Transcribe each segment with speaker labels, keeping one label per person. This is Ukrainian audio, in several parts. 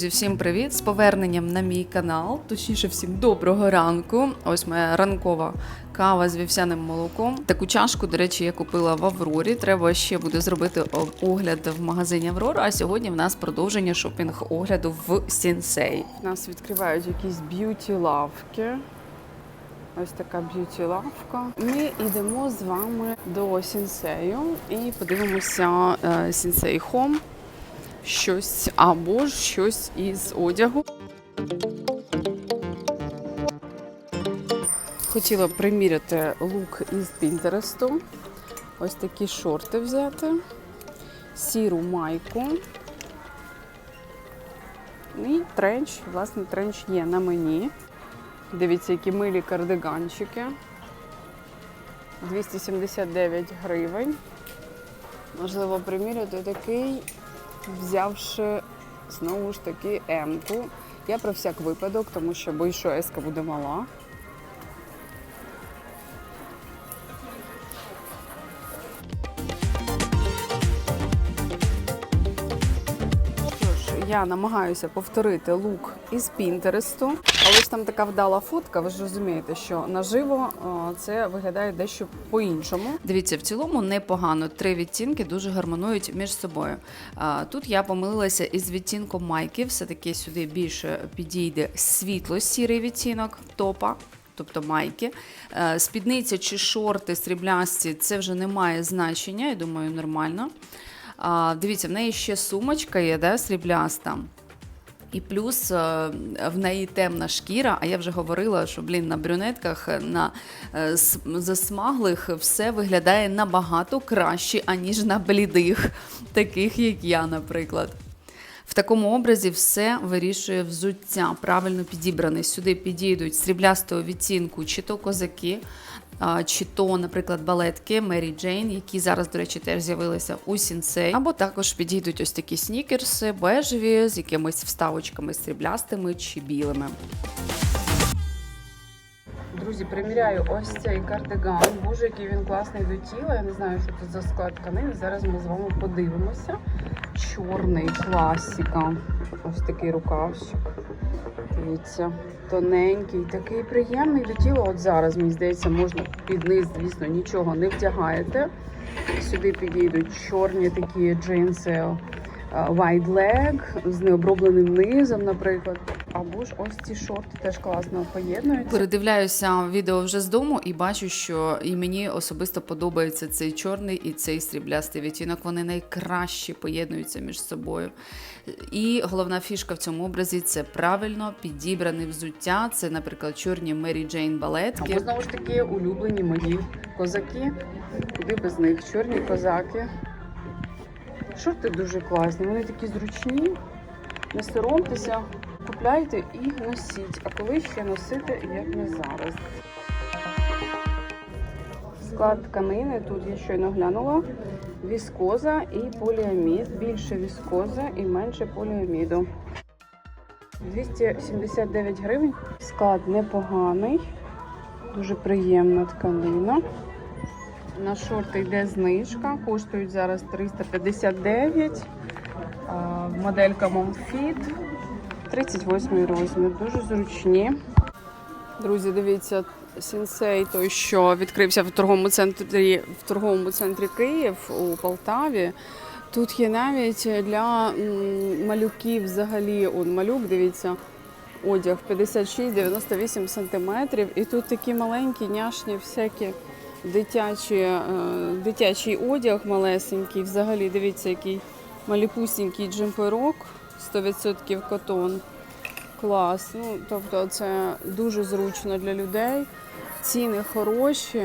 Speaker 1: Друзі, всім привіт! З поверненням на мій канал. Точніше, всім доброго ранку. Ось моя ранкова кава з вівсяним молоком. Таку чашку, до речі, я купила в Аврорі. Треба ще буде зробити огляд в магазині Аврора. А сьогодні в нас продовження шопінг огляду в Сінсей. У нас відкривають якісь б'юті лавки. Ось така б'юті лавка. Ми йдемо з вами до сінсею і подивимося е, сінсей Хом. Щось або ж щось із одягу. Хотіла приміряти лук із Пінтересту. Ось такі шорти взяти, сіру майку. І тренч. Власне, тренч є на мені. Дивіться, які милі кардиганчики. 279 гривень. Можливо, приміряти такий, взявши знову ж таки М-ку. Я про всяк випадок, тому що боюсь, що еска буде мала. Я намагаюся повторити лук із Пінтересту, але ж там така вдала фотка. Ви ж розумієте, що наживо е, це виглядає дещо по-іншому. Дивіться, в цілому непогано. Три відтінки дуже гармонують між собою. Тут я помилилася із відтінком майки. Все таки сюди більше підійде світло-сірий відтінок топа. Тобто майки, Е, спідниця чи шорти сріблясті, це вже не має значення, я думаю, нормально. А, дивіться, в неї ще сумочка є, да, срібляста. І плюс е, в неї темна шкіра, а я вже говорила, що блін, на брюнетках, на е, засмаглих все виглядає набагато краще, аніж на блідих, таких як я, наприклад. В такому образі все вирішує взуття, правильно підібране. Сюди підійдуть сріблястого відцінку чи то козаки, чи то, наприклад, балетки Мері Джейн, які зараз, до речі, теж з'явилися у Сінсей. Або також підійдуть ось такі снікерси, бежеві з якимись вставочками сріблястими чи білими. Друзі, приміряю ось цей кардиган. Боже, який він класний до тіла. Я не знаю, що це за склад тканини. Зараз ми з вами подивимося. Чорний класіка. Ось такий рукавчик. Дивіться, тоненький, такий приємний до тіла. От зараз, мені здається, можна під низ, звісно, нічого не вдягаєте. Сюди підійдуть чорні такі джинси е, wide leg з необробленим низом, наприклад. Або ж ось ці шорти теж класно поєднуються. Передивляюся відео вже з дому і бачу, що і мені особисто подобається цей чорний і цей сріблястий відтінок. Вони найкраще поєднуються між собою. І головна фішка в цьому образі це правильно підібране взуття. Це, наприклад, чорні Мері Джейн балетки. Або знову ж таки улюблені мої козаки. Куди без них? Чорні козаки. Шорти дуже класні, вони такі зручні. Не соромтеся, купляйте і носіть. А коли ще носити, як не зараз. Склад тканини тут я щойно глянула. Віскоза і поліамід. Більше віскоза і менше поліаміду. 279 гривень. Склад непоганий. Дуже приємна тканина. На шорти йде знижка. Коштують зараз 359. Моделька Momfit. 38 розмір. Дуже зручні. Друзі, дивіться, сінсей той, що відкрився в торговому центрі в торговому центрі Київ у Полтаві. Тут є навіть для малюків взагалі он малюк, дивіться, одяг 56-98 сантиметрів. І тут такі маленькі, няшні, всякі дитячі, е, дитячий одяг малесенький. Взагалі, дивіться, який маліпусінький джемперок, 100% котон. Клас. Ну, тобто це дуже зручно для людей. Ціни хороші.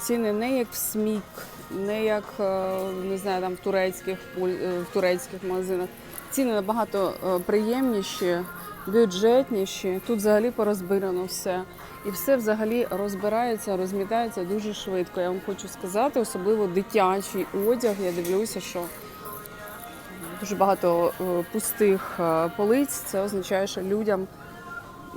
Speaker 1: Ціни не як в СМІК, не як е, не знаю, там в турецьких е, в турецьких магазинах. Ціни набагато е, приємніші, бюджетніші. Тут взагалі порозбирано все. І все взагалі розбирається, розмітається дуже швидко. Я вам хочу сказати, особливо дитячий одяг. Я дивлюся, що дуже багато е, пустих е, полиць. Це означає, що людям,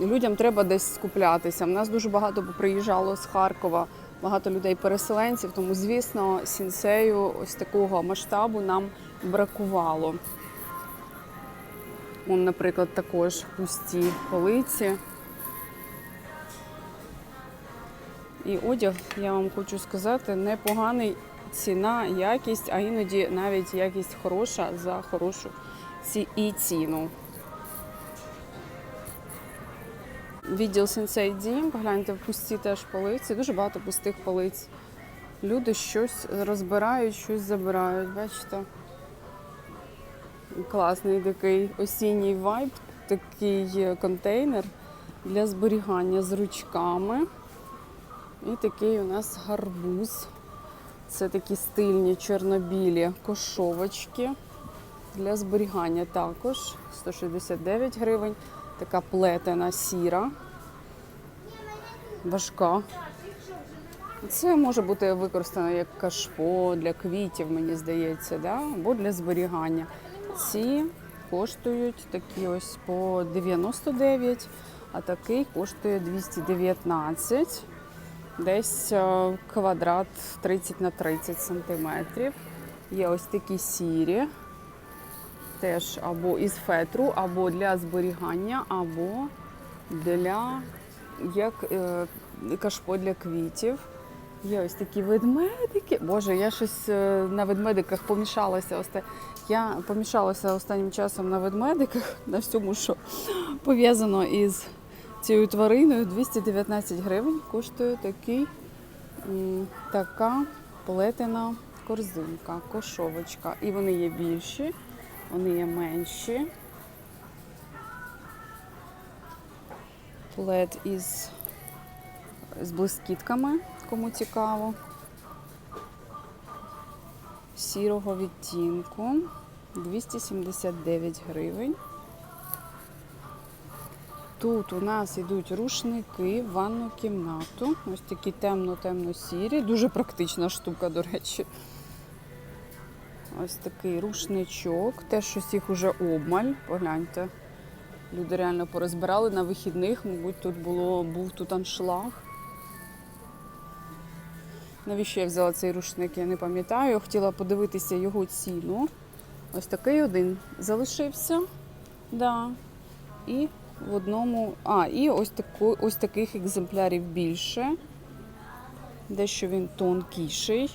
Speaker 1: людям треба десь скуплятися. У нас дуже багато приїжджало з Харкова, багато людей-переселенців. Тому, звісно, сінсею ось такого масштабу нам бракувало. Вон, наприклад, також пусті полиці. І одяг, я вам хочу сказати, непоганий ціна, якість, а іноді навіть якість хороша за хорошу ці і ціну. Відділ Сенсей Дім, погляньте, пусті теж полиці, дуже багато пустих полиць. Люди щось розбирають, щось забирають. Бачите? Класний такий осінній вайб, такий контейнер для зберігання з ручками. І такий у нас гарбуз. Це такі стильні чорнобілі кошовочки для зберігання також 169 гривень. Така плетена сіра, важка. Це може бути використано як кашпо для квітів, мені здається, да? або для зберігання. Ці коштують такі ось по 99, а такий коштує 219. Десь е, квадрат 30 на 30 сантиметрів. Є ось такі сірі, теж або із фетру, або для зберігання, або для як е, кашпо для квітів. Є ось такі ведмедики. Боже, я щось е, на ведмедиках помішалася. Оста- Я помішалася останнім часом на ведмедиках, на всьому, що пов'язано із цією твариною. 219 гривень коштує такий, така плетена корзинка, кошовочка. І вони є більші, вони є менші. Плед із, з блискітками, кому цікаво. Сірого відтінку 279 гривень. Тут у нас йдуть рушники в ванну кімнату. Ось такі темно-темно-сірі. Дуже практична штука, до речі. Ось такий рушничок. Теж щось їх уже обмаль. Погляньте. Люди реально порозбирали на вихідних, мабуть, тут було, був тут аншлаг. Навіщо я взяла цей рушник, я не пам'ятаю. Хотіла подивитися його ціну. Ось такий один залишився. Да. І в одному. А, і ось, таку, ось таких екземплярів більше. Дещо він тонкіший.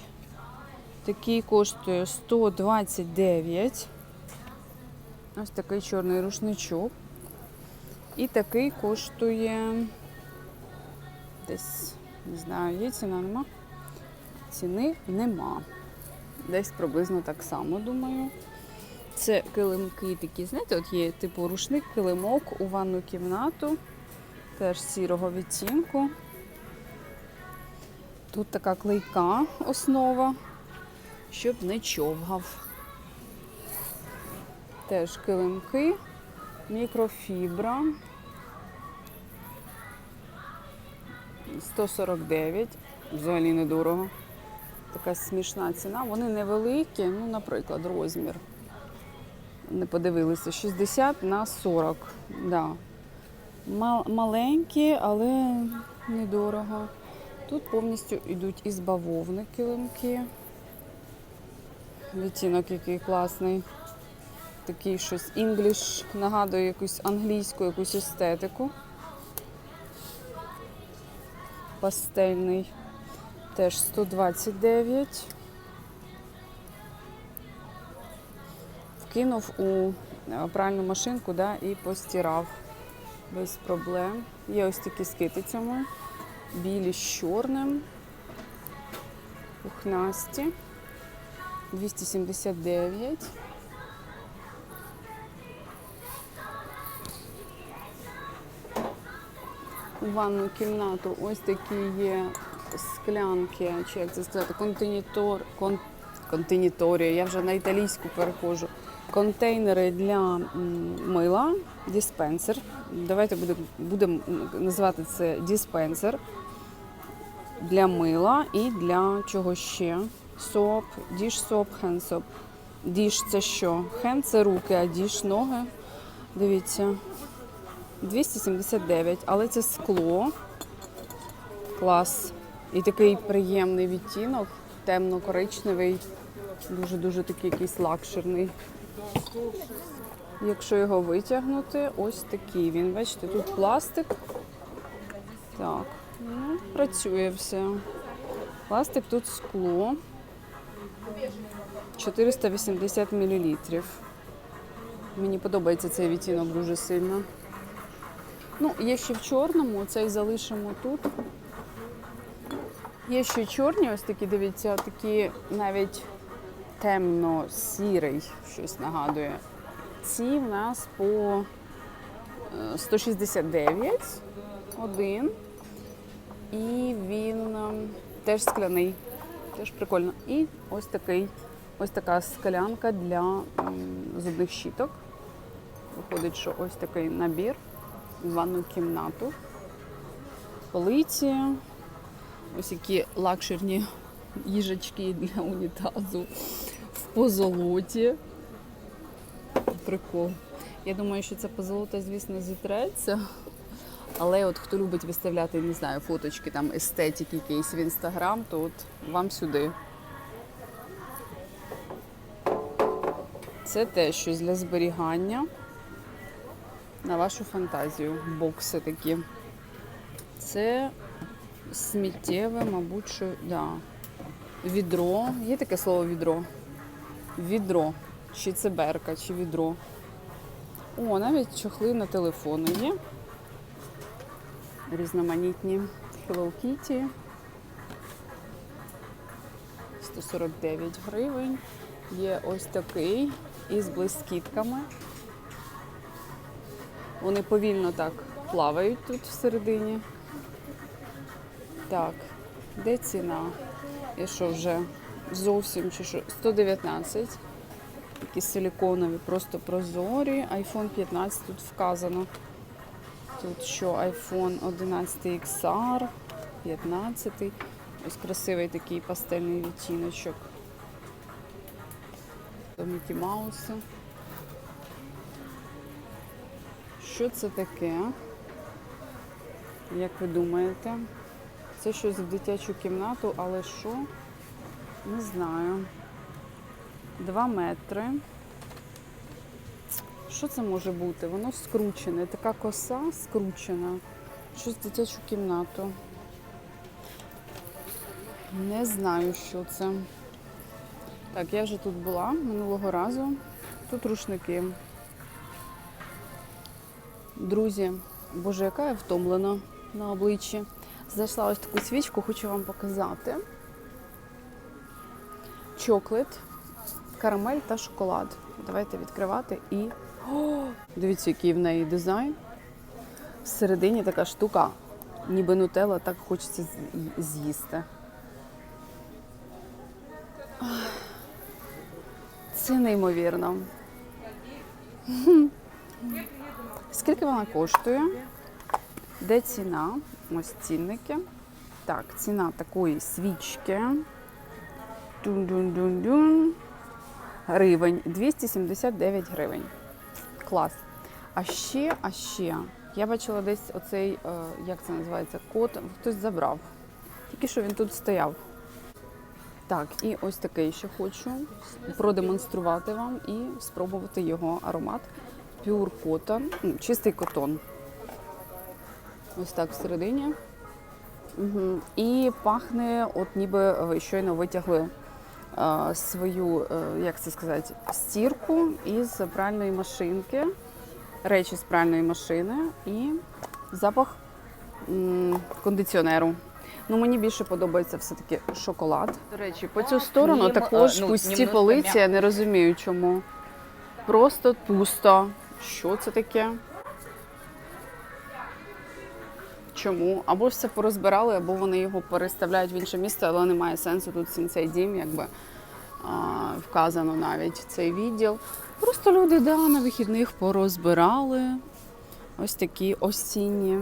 Speaker 1: Такий коштує 129. Ось такий чорний рушничок. І такий коштує десь, не знаю, є ціна нема. Ціни нема. Десь приблизно так само, думаю. Це килимки такі, знаєте, от є типу рушник, килимок у ванну кімнату, теж сірого відтінку. Тут така клейка основа, щоб не човгав. Теж килимки, мікрофібра. 149, взагалі недорого. Така смішна ціна. Вони невеликі, ну, наприклад, розмір. Не подивилися, 60 на 40. Да. Маленькі, але недорого. Тут повністю йдуть із бавовни килимки. Відтінок який класний. Такий щось інгліш, нагадує якусь англійську якусь естетику. Пастельний. Теж 129. Вкинув у е, пральну машинку да, і постирав без проблем. Є ось такі з китицями, білі з чорним, пухнасті, 279. У ванну кімнату ось такі є склянки, чи як це сказати, континітор, кон, континіторія, я вже на італійську переходжу. Контейнери для мила, диспенсер. Давайте будемо будем називати це диспенсер для мила і для чого ще. Соп, діш соп, хенд соп. Діш це що? Хенд це руки, а діш ноги. Дивіться. 279, але це скло. Клас. І такий приємний відтінок, темно-коричневий, дуже-дуже такий якийсь лакшерний. Якщо його витягнути, ось такий він. Бачите, тут пластик. Так, ну, працює все. Пластик тут скло. 480 мл. Мені подобається цей відтінок дуже сильно. Ну, є ще в чорному, цей залишимо тут. Є ще чорні, ось такі, дивіться, такі навіть темно-сірий, щось нагадує. Ці в нас по е, 169 один. І він ем, теж скляний. Теж прикольно. І ось такий, ось така склянка для зубних щіток. Виходить, що ось такий набір в ванну кімнату. Полиці, ось які лакшерні їжачки для унітазу в позолоті. Прикол. Я думаю, що ця позолота, звісно, зітреться. Але от хто любить виставляти, не знаю, фоточки, там естетики якісь в інстаграм, то от вам сюди. Це теж щось для зберігання на вашу фантазію. Бокси такі. Це сміттєве, мабуть, що да. відро. Є таке слово відро? Відро. Чи це берка, чи відро. О, навіть чохли на телефони є. Різноманітні Hello Kitty. 149 гривень. Є ось такий із блискітками. Вони повільно так плавають тут всередині. Так, де ціна? І що вже зовсім чи що? 119. Такі силіконові, просто прозорі. iPhone 15 тут вказано. Тут що iPhone 11 XR, 15. Ось красивий такий пастельний відтіночок. До Мікі Мауси. Що це таке? Як ви думаєте? Це щось в дитячу кімнату, але що? Не знаю. Два метри. Що це може бути? Воно скручене, така коса скручена. Щось в дитячу кімнату. Не знаю, що це. Так, я вже тут була минулого разу. Тут рушники. Друзі, боже, яка я втомлена на обличчі. Знайшла ось таку свічку, хочу вам показати. Чоклет, карамель та шоколад. Давайте відкривати і. О, дивіться, який в неї дизайн. Всередині така штука, ніби нутелла, так хочеться з'їсти. Це неймовірно. Скільки вона коштує? Де ціна? Ось цінники. Так, ціна такої свічки. Дун-дун-дун-дун. Гривень. 279 гривень. Клас. А ще, а ще, я бачила десь оцей, е, як це називається, код, хтось забрав. Тільки що він тут стояв. Так, і ось такий ще хочу продемонструвати вам і спробувати його аромат. Pure Cotton, ну, чистий котон. Ось так всередині. Угу. І пахне, от ніби ви щойно витягли е, свою, е, як це сказати, стірку із пральної машинки, речі з пральної машини і запах м, кондиціонеру. Ну, мені більше подобається все-таки шоколад. До речі, по цю сторону
Speaker 2: Нем-
Speaker 1: також
Speaker 2: ну,
Speaker 1: пусті полиці, я не розумію чому. Просто пусто. Що це таке? Чому? Або ж це порозбирали, або вони його переставляють в інше місце, але немає сенсу тут цей дім, якби а, вказано навіть цей відділ. Просто люди да, на вихідних порозбирали ось такі осінні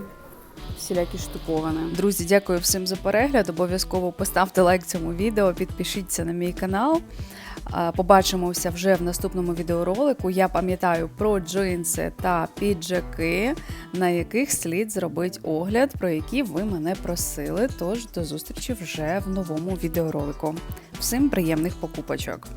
Speaker 1: всілякі штуковини.
Speaker 3: Друзі, дякую всім за перегляд. Обов'язково поставте лайк цьому відео, підпишіться на мій канал. Побачимося вже в наступному відеоролику. Я пам'ятаю про джинси та піджаки, на яких слід зробити огляд, про які ви мене просили. Тож до зустрічі вже в новому відеоролику. Всім приємних покупочок!